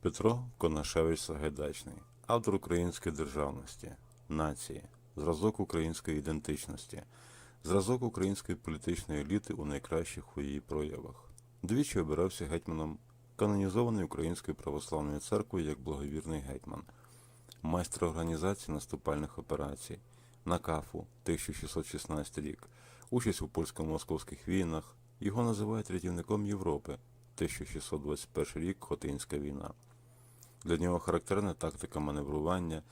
Петро Конашевич Сагайдачний, автор української державності, нації, зразок української ідентичності, зразок української політичної еліти у найкращих у її проявах. Двічі обирався гетьманом канонізованої Української православної церкви як благовірний гетьман, майстер організації наступальних операцій, на КАФу 1616 рік, участь у польсько-московських війнах. Його називають рятівником Європи 1621 рік Хотинська війна. Для нього характерна тактика маневрування,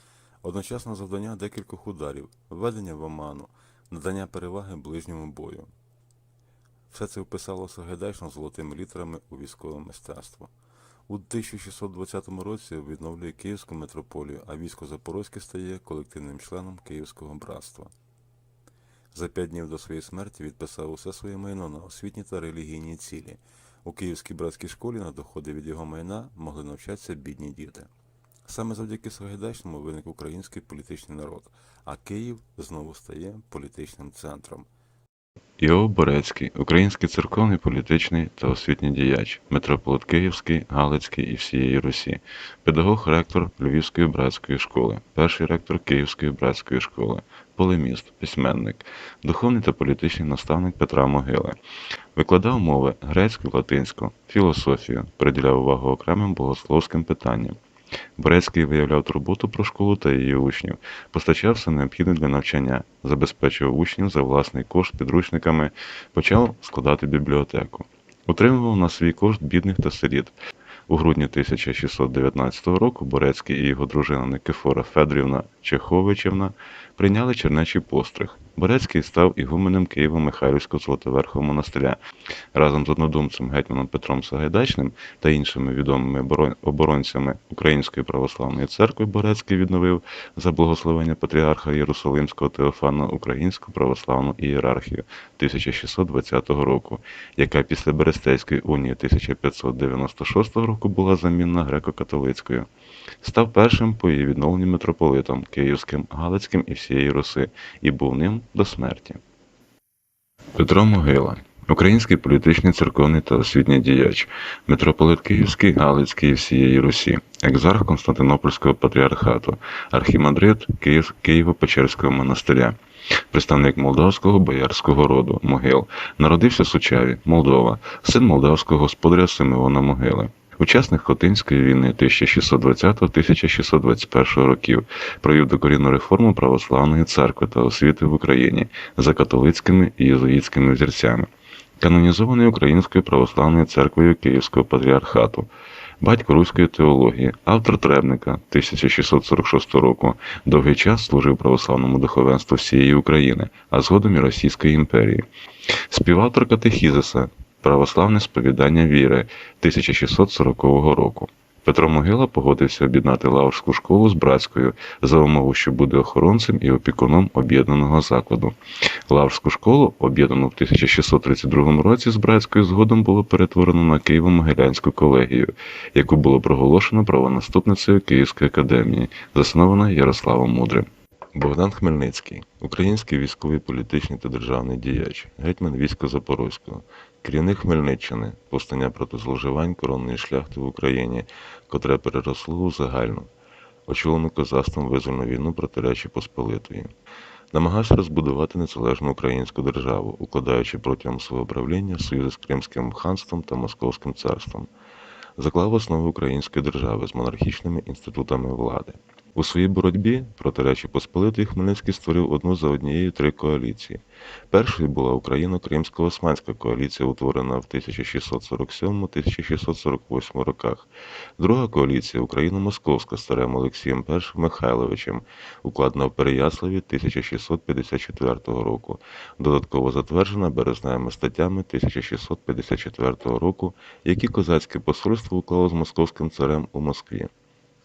одночасне завдання декількох ударів, введення в оману, надання переваги ближньому бою. Все це вписало Сагайдачно золотими літерами у військове мистецтво. У 1620 році відновлює Київську митрополію, а військо Запорозьке стає колективним членом Київського братства. За п'ять днів до своєї смерті відписав усе своє майно на освітні та релігійні цілі. У Київській братській школі на доходи від його майна могли навчатися бідні діти. Саме завдяки Сагайдачному виник український політичний народ, а Київ знову стає політичним центром. Іов Борецький, український церковний, політичний та освітній діяч, митрополит Київський, Галицький і всієї Русі, педагог, ректор Львівської братської школи, перший ректор Київської братської школи, полеміст, письменник, духовний та політичний наставник Петра Могили. Викладав мови грецьку, латинську, філософію, приділяв увагу окремим богословським питанням. Борецький виявляв турботу про школу та її учнів, постачав все необхідне для навчання, забезпечував учнів за власний кошт підручниками, почав складати бібліотеку. Утримував на свій кошт бідних та сиріт. У грудні 1619 року Борецький і його дружина Никифора Федрівна Чеховичівна прийняли чернечий постриг. Борецький став ігуменем Києво-Михайлівського Золотоверхового монастиря. Разом з однодумцем гетьманом Петром Сагайдачним та іншими відомими оборонцями Української православної церкви Борецький відновив за благословення патріарха Єрусалимського Теофана Українську православну ієрархію 1620 року, яка після Берестейської унії 1596 року була замінна греко-католицькою. Став першим по її відновленню митрополитом Київським, Галицьким і всієї Руси, і був ним до смерті. Петро Могила Український політичний, церковний та освітній діяч, митрополит Київський, Галицький і всієї Русі, екзарх Константинопольського патріархату, архімандрит Києво-Печерського монастиря, представник молдавського боярського роду Могил, народився в Сучаві, Молдова, син молдавського господаря Симеона Могили. Учасник Хотинської війни 1620-1621 років провів докорінну реформу православної церкви та освіти в Україні за католицькими і єзуїтськими взірцями, канонізований Українською православною церквою Київського патріархату, батько руської теології, автор требника 1646 року, довгий час служив православному духовенству всієї України, а згодом і Російської імперії, співавтор катехізиса Православне сповідання віри 1640 року. Петро Могила погодився об'єднати Лаврську школу з братською за умову, що буде охоронцем і опікуном об'єднаного закладу. Лаврську школу, об'єднану в 1632 році з братською згодом було перетворено на Києво-Могилянську колегію, яку було проголошено правонаступницею Київської академії, заснована Ярославом Мудрим. Богдан Хмельницький, український військовий, політичний та державний діяч, гетьман війська Запорозького, керівник Хмельниччини, повстання проти зловживань коронної шляхти в Україні, котре переросло у загальну, очолену козацтвом визвольну війну проти Речі Посполитої. Намагався розбудувати незалежну українську державу, укладаючи протягом свого правління союзи з Кримським ханством та Московським царством. Заклав основи української держави з монархічними інститутами влади. У своїй боротьбі проти Речі Посполитої Хмельницький створив одну за однією три коаліції. Першою була Україно-Кримсько-Османська коаліція, утворена в 1647-1648 роках. Друга коаліція Україно-Московська з царем Олексієм І Михайловичем, укладена в Переяславі 1654 року, додатково затверджена березневими статтями 1654 року, які козацьке посольство уклало з московським царем у Москві.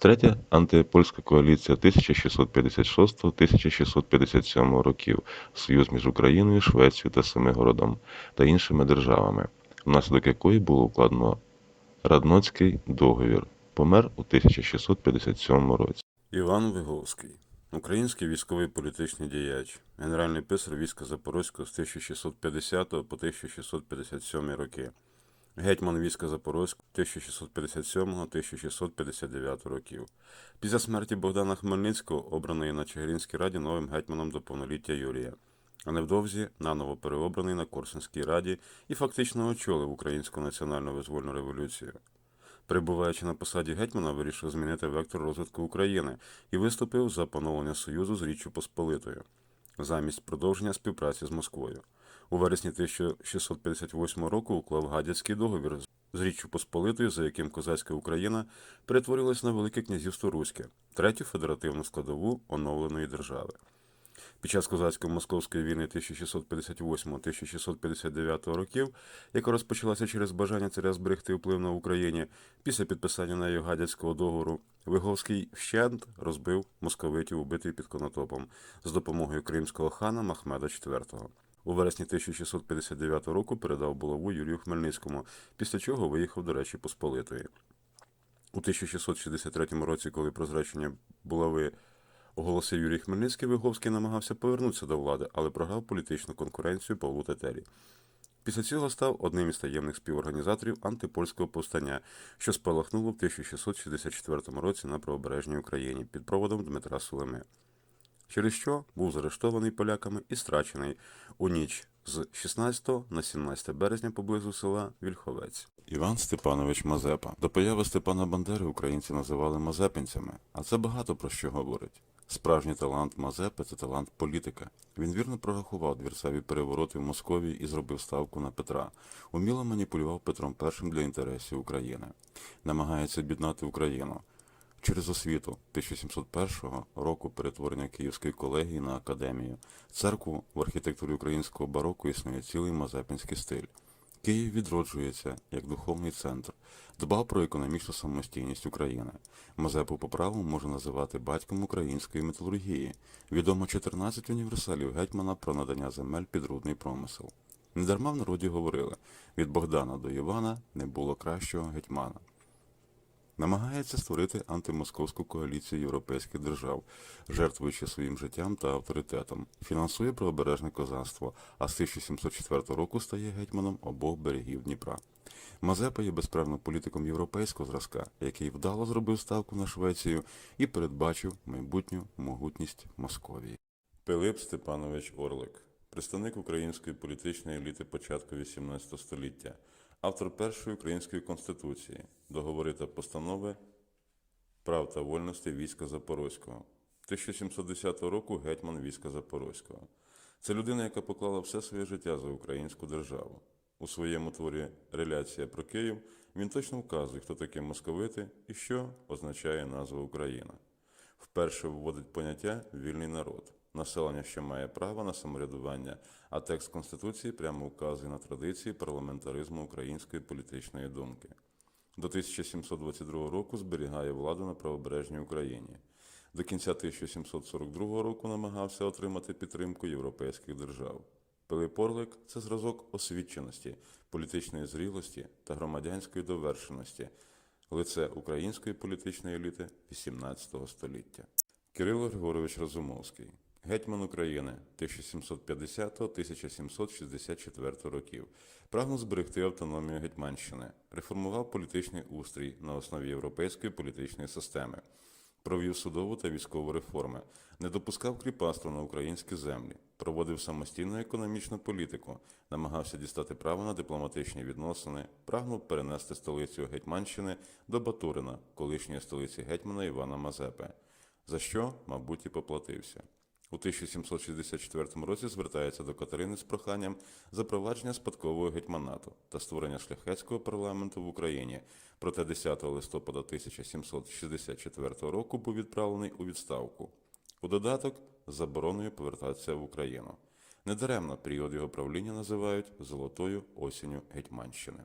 Третя антипольська коаліція 1656-1657 років, союз між Україною, Швецією та Семигородом та іншими державами, внаслідок якої було укладено Радноцький договір. Помер у 1657 році. Іван Виговський, український військовий політичний діяч, генеральний писар війська Запорозького з 1650 по 1657 роки, Гетьман війська Запорозьк 1657-1659 років. Після смерті Богдана Хмельницького обраний на Чигиринській раді новим гетьманом до повноліття Юрія. А невдовзі наново переобраний на Корсунській раді і фактично очолив Українську національну визвольну революцію. Перебуваючи на посаді гетьмана, вирішив змінити вектор розвитку України і виступив за поновлення союзу з Річчю Посполитою замість продовження співпраці з Москвою. У вересні 1658 року уклав Гадяцький договір з Річчю Посполитою, за яким козацька Україна перетворилась на Велике князівство Руське, третю федеративну складову оновленої держави. Під час козацько-московської війни 1658-1659 років, яка розпочалася через бажання царя зберегти вплив на Україні, після підписання нею Гадяцького договору, Виговський вщент розбив московитів, убитий під Конотопом, з допомогою кримського хана Махмеда IV. У вересні 1659 року передав булаву Юрію Хмельницькому, після чого виїхав до Речі Посполитої. У 1663 році, коли про зречення булави оголосив Юрій Хмельницький, Виговський намагався повернутися до влади, але програв політичну конкуренцію Павлу Тетері. Після цього став одним із таємних співорганізаторів антипольського повстання, що спалахнуло в 1664 році на правобережній Україні під проводом Дмитра Сулеми. Через що був заарештований поляками і страчений у ніч з 16 на 17 березня поблизу села Вільховець. Іван Степанович Мазепа. До появи Степана Бандери українці називали мазепинцями, а це багато про що говорить. Справжній талант Мазепи це талант політика. Він вірно прорахував двірцеві перевороти в Московії і зробив ставку на Петра. Уміло маніпулював Петром І для інтересів України. Намагається об'єднати Україну. Через освіту 1701 року перетворення Київської колегії на академію. Церкву в архітектурі українського бароко існує цілий мазепинський стиль. Київ відроджується як духовний центр, дбав про економічну самостійність України. Мазепу по праву можна називати батьком української металургії. Відомо 14 універсалів гетьмана про надання земель під рудний промисел. Недарма в народі говорили від Богдана до Івана не було кращого гетьмана. Намагається створити антимосковську коаліцію європейських держав, жертвуючи своїм життям та авторитетом, фінансує правобережне козацтво, а з 1704 року стає гетьманом обох берегів Дніпра. Мазепа є безправним політиком європейського зразка, який вдало зробив ставку на Швецію і передбачив майбутню могутність Московії. Пилип Степанович Орлик, представник української політичної еліти початку XVIII століття, автор першої української конституції, договори та постанови прав та вольностей війська Запорозького. 1710 року гетьман війська Запорозького. Це людина, яка поклала все своє життя за українську державу. У своєму творі Реляція про Київ він точно вказує, хто такі московити і що означає назва Україна. Вперше вводить поняття вільний народ, населення, що має право на самоврядування, а текст Конституції прямо вказує на традиції парламентаризму української політичної думки. До 1722 року зберігає владу на правобережній Україні. До кінця 1742 року намагався отримати підтримку європейських держав. Пилип Орлик – це зразок освіченості, політичної зрілості та громадянської довершеності, лице української політичної еліти XVIII століття. Кирило Григорович Розумовський, гетьман України 1750-1764 років, прагнув зберегти автономію Гетьманщини, реформував політичний устрій на основі європейської політичної системи, провів судову та військову реформи, не допускав кріпацтва на українські землі, проводив самостійну економічну політику, намагався дістати право на дипломатичні відносини, прагнув перенести столицю Гетьманщини до Батурина, колишньої столиці гетьмана Івана Мазепи, за що, мабуть, і поплатився. У 1764 році звертається до Катерини з проханням запровадження спадкового гетьманату та створення шляхетського парламенту в Україні. Проте 10 листопада 1764 року був відправлений у відставку. У додаток з забороною повертатися в Україну. Недаремно період його правління називають Золотою осінню Гетьманщини.